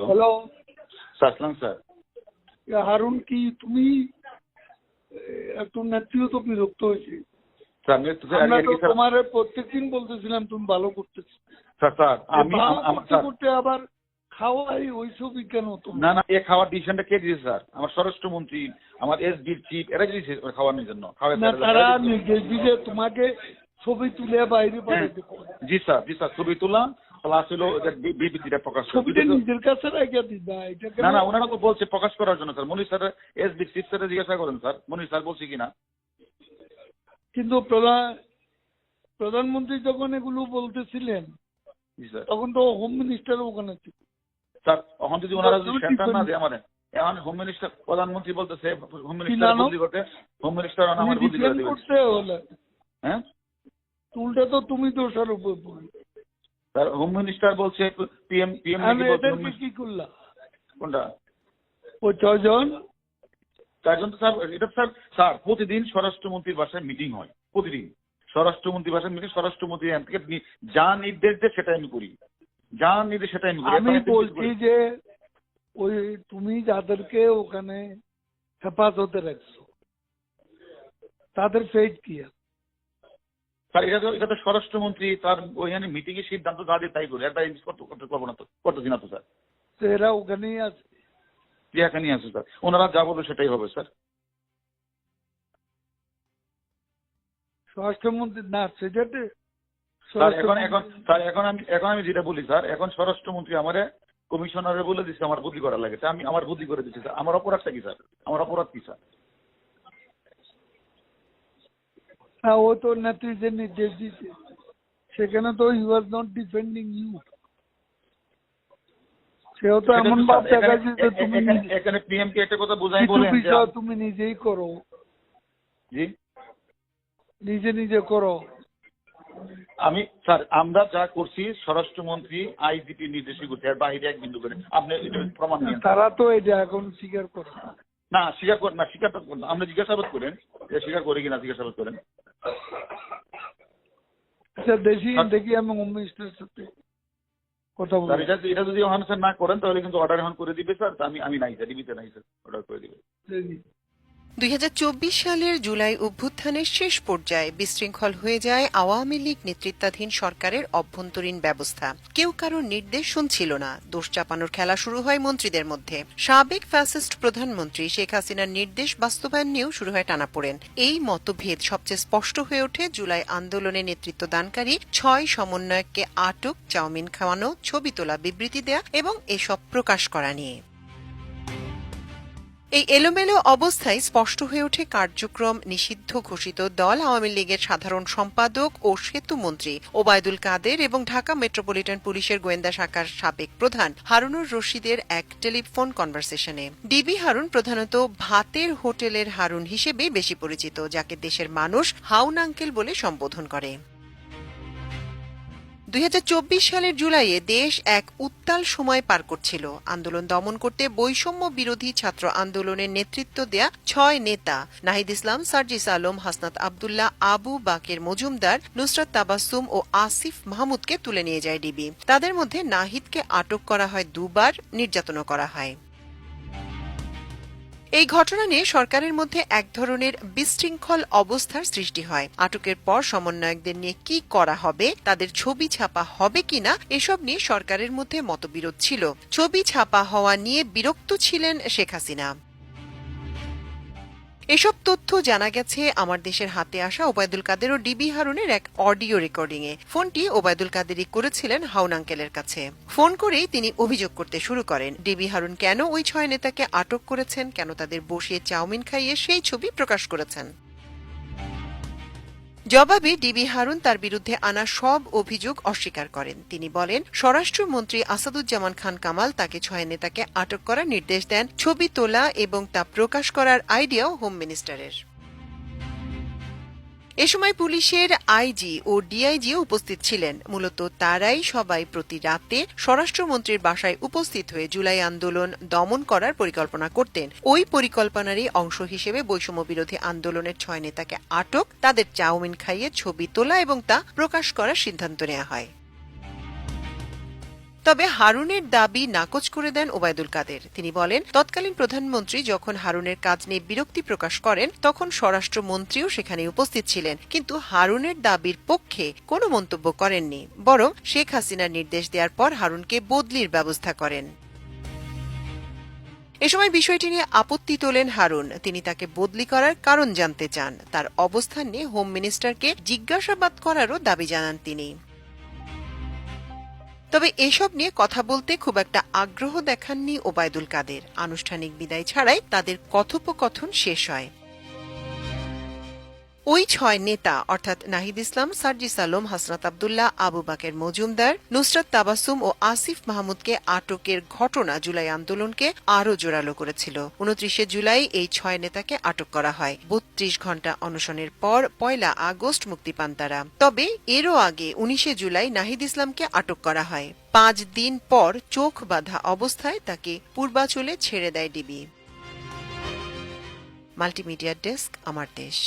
Hello sir Harun কি তুমি নেত্রীও তো বিরক্ত হয়েছে স্যার আমি একটু স্যার আমরা তো তোমার প্রত্যেকদিন বলতেছিলাম তুমি ভালো করতেছো স্যার স্যার আমি ভালো আম- আমার করতে করতে আবার খাওয়াই না না এ খাওয়ার ডিসিশনটা কে দিয়েছে স্যার আমার স্বরাষ্ট্রমন্ত্রী আমার এস ডির চিফ এরা দিয়েছে খাওয়ানোর জন্য না তারা। তোমাকে ছবি তুলে বাইরে পাঠাতে জি স্যার জি স্যার ছবি তোলা প্লাস হলো বিবৃতিটা প্রকাশ ছবিটা নিজের কাছে রেখে দিবা এটা না না ওনারা তো বলছে প্রকাশ করার জন্য sir. Monir sir S B chief স্যারে জিজ্ঞাসা করেন স্যার। মনির স্যার বলছে কিনা? কিন্তু প্রধান প্রধানমন্ত্রী যখন এগুলো বলতেছিলেন তখন তো হোম মিনিস্টার ওখানে ছিল। স্যার এখন যদি ওনারা যদি সেন্টার না দেয় আমার এখন হোম মিনিস্টার প্রধানমন্ত্রী বলতেছে হোম মিনিস্টার? করতে হোম মিনিস্টার আমার বদলি করে দিবেন। হ্যাঁ? উল্টা তো তুমি দোষারোপ স্যার হোম মিনিস্টার বলছে পিএম পিএম আমি এদেরকে কি করলাম? কোনটা? ও তার জন্য স্যার এটা স্যার স্যার প্রতিদিন স্বরাষ্ট্রমন্ত্রীর বাসায় মিটিং হয় প্রতিদিন। স্বরাষ্ট্রমন্ত্রীর বাসায় মিটিং স্বরাষ্ট্রমন্ত্রী এখান থেকে যা নির্দেশ দেয় সেটা আমি করি। যা নির্দেশ সেটা আমি করি। আমি বলছি যে ওই তুমি যাদেরকে ওখানে হেফাজতে রাখছো তাদের ফেট কি আছে? স্যার এটা তো এটা তো স্বরাষ্ট্রমন্ত্রী তার ওইখানে মিটিং এর সিদ্ধান্ত যা দিয়ে তাই করি এটা করতে পারব না তো করতেছি না তো স্যার। এরা ওখানেই আছে? নিয়ে আসে স্যার। ওনারা যা বলবে সেটাই হবে স্যার। স্বরাষ্ট্রমন্ত্রী না সেটাতে স্যার এখন এখন স্যার এখন আমি এখন আমি যেটা বলি স্যার এখন স্বরাষ্ট্রমন্ত্রী আমারে কমিশনারে বলে দিচ্ছে আমার বদলি করা লাগে। আমি আমার বদলি করে দিচ্ছি স্যার। আমার অপরাধটা কি স্যার? আমার অপরাধ কি স্যার? হ্যাঁ ও তো নেত্রী যে নির্দেশ দিতে সেখানে তো you are not defending you সেও তো এমন ভাব দেখাচ্ছে যে তুমি এখানে- পিএম কে একটা কথা বোঝাই বলেন বিষয় তুমি নিজেই করো। জি। নিজে নিজে করো। আমি স্যার আমরা যা করছি স্বরাষ্ট্রমন্ত্রী আইজিপি নির্দেশই করছে এর বাইরে এক বিন্দু করে। আপনি এটা প্রমাণ নিয়ে তারা তো এটা এখন স্বীকার করে। না। স্বীকার করেন না স্বীকার করেন না। আপনি জিজ্ঞাসাবাদ করেন। স্বীকার করে কিনা জিজ্ঞাসাবাদ করেন। আচ্ছা দেখি দেখি আমি হোম মিনিস্টারের সাথে কথা স্যার বলি এটা এটা যদি ওখানে স্যার না করেন তাহলে কিন্তু অর্ডার এখন করে দিবে স্যার। আমি আমি নাই স্যার ডিবিতে নাই স্যার। অর্ডার করে দিবে। দুই হাজার চব্বিশ সালের জুলাই অভ্যুত্থানের শেষ পর্যায়ে বিশৃঙ্খল হয়ে যায় আওয়ামী লীগ নেতৃত্বাধীন সরকারের অভ্যন্তরীণ ব্যবস্থা। কেউ কারোর নির্দেশ শুনছিল না। দোষ চাপানোর খেলা শুরু হয় মন্ত্রীদের মধ্যে। সাবেক ফ্যাসিস্ট প্রধানমন্ত্রী শেখ হাসিনার নির্দেশ বাস্তবায়ন নিয়েও শুরু হয় টানাপোড়েন। এই মতভেদ সবচেয়ে স্পষ্ট হয়ে ওঠে জুলাই আন্দোলনে নেতৃত্ব দানকারী ছয় সমন্বয়ককে আটক, চাউমিন খাওয়ানো, ছবি তোলা, বিবৃতি দেয়া এবং এসব প্রকাশ করা নিয়ে। এই এলোমেলো অবস্থায় স্পষ্ট হয়ে ওঠে কার্যক্রম নিষিদ্ধ ঘোষিত দল, আওয়ামী লীগের সাধারণ সম্পাদক ও সেতু মন্ত্রী ওবায়দুল কাদের এবং ঢাকা মেট্রোপলিটন পুলিশের গোয়েন্দা শাখার সাবেক প্রধান হারুনুর রশিদের এক টেলিফোন কনভারসেশনে। ডিবি হারুন প্রধানত ভাতের হোটেলের হারুন হিসেবে বেশি পরিচিত, যাকে দেশের মানুষ হাউন আঙ্কেল বলে সম্বোধন করে। দুই সালের জুলাইয়ে দেশ এক উত্তাল সময় পার করছিল। আন্দোলন দমন করতে বৈষম্য বিরোধী ছাত্র আন্দোলনের নেতৃত্ব দেয়া ছয় নেতা নাহিদ ইসলাম, সার্জিস আলম, হাসনাত আবদুল্লাহ, আবু বাকের মজুমদার, নুসরাত তাবাসুম ও আসিফ মাহমুদকে তুলে নিয়ে যায় ডিবি। তাদের মধ্যে নাহিদকে আটক করা হয় দুবার, নির্যাতনও করা হয়। এই ঘটনা নিয়ে সরকারের মধ্যে এক ধরনের বিশৃঙ্খল অবস্থার সৃষ্টি হয়। আটকের পর সমন্বয়কদের নিয়ে কি করা হবে, তাদের ছবি ছাপা হবে কিনা, এসব নিয়ে সরকারের মধ্যে মতবিরোধ ছিল। ছবি ছাপা হওয়া নিয়ে বিরক্ত ছিলেন শেখ হাসিনা। এসব তথ্য জানা গেছে আমার দেশের হাতে আসা ওবায়দুল কাদের ও ডিবি হারুনের এক অডিও রেকর্ডিং এ ফোনটি ওবায়দুল কাদেরই করেছিলেন হাউন আঙ্কেলের কাছে। ফোন করেই তিনি অভিযোগ করতে শুরু করেন। ডিবি হারুন কেন ওই ছয় নেতাকে আটক করেছেন, কেন তাদের বসিয়ে চাউমিন খাইয়ে সেই ছবি প্রকাশ করেছেন। জবাবে ডিবি হারুন তার বিরুদ্ধে আনা সব অভিযোগ অস্বীকার করেন। তিনি বলেন, স্বরাষ্ট্রমন্ত্রী আসাদুজ্জামান খান কামাল তাকে ছয় নেতাকে আটক করার নির্দেশ দেন, ছবি তোলা এবং তা প্রকাশ করার আইডিয়াও হোম মিনিস্টারের। এ সময় পুলিশের আইজি ও ডিআইজিও উপস্থিত ছিলেন। মূলত তারাই সবাই প্রতি রাতে স্বরাষ্ট্রমন্ত্রীর বাসায় উপস্থিত হয়ে জুলাই আন্দোলন দমন করার পরিকল্পনা করতেন। ওই পরিকল্পনারই অংশ হিসেবে বৈষম্য বিরোধী আন্দোলনের ছয় নেতাকে আটক, তাদের চাউমিন খাইয়ে ছবি তোলা এবং তা প্রকাশ করার সিদ্ধান্ত নেওয়া হয়। তবে হারুনের দাবি নাকচ করে দেন ওবায়দুল কাদের। তিনি বলেন, তৎকালীন প্রধানমন্ত্রী যখন হারুনের কাজ নিয়ে বিরক্তি প্রকাশ করেন, তখন স্বরাষ্ট্রমন্ত্রীও সেখানে উপস্থিত ছিলেন। কিন্তু হারুনের দাবির পক্ষে কোনো মন্তব্য করেননি। বরং শেখ হাসিনার নির্দেশ দেওয়ার পর হারুনকে বদলির ব্যবস্থা করেন। এ সময় বিষয়টি নিয়ে আপত্তি তোলেন হারুন। তিনি তাকে বদলি করার কারণ জানতে চান। তার অবস্থান নিয়ে হোম মিনিস্টারকে জিজ্ঞাসাবাদ করারও দাবি জানান তিনি। তবে এসব নিয়ে কথা বলতে খুব একটা আগ্রহ দেখাননি ওবায়দুল কাদের। আনুষ্ঠানিক বিদায় ছাড়াই তাদের কথোপকথন শেষ হয়। ওই ছয় নেতা, অর্থাৎ নাহিদ ইসলাম, সার্জিস আলম, হাসনাত আবদুল্লাহ, আবু বাকের মজুমদার, নুসরাত তাবাসুম ও আসিফ মাহমুদকে আটকের ঘটনা জুলাই আন্দোলনকে আরও জোরালো করেছিল। উনত্রিশে জুলাই এই ছয় নেতাকে আটক করা হয়। বত্রিশ ঘণ্টা অনশনের পর পয়লা আগস্ট মুক্তি পান তারা। তবে এরও আগে উনিশে জুলাই নাহিদ ইসলামকে আটক করা হয়। পাঁচ দিন পর চোখ বাঁধা অবস্থায় তাকে পূর্বাচলে ছেড়ে দেয় ডিবি। মাল্টিমিডিয়া ডেস্ক, আমার দেশ।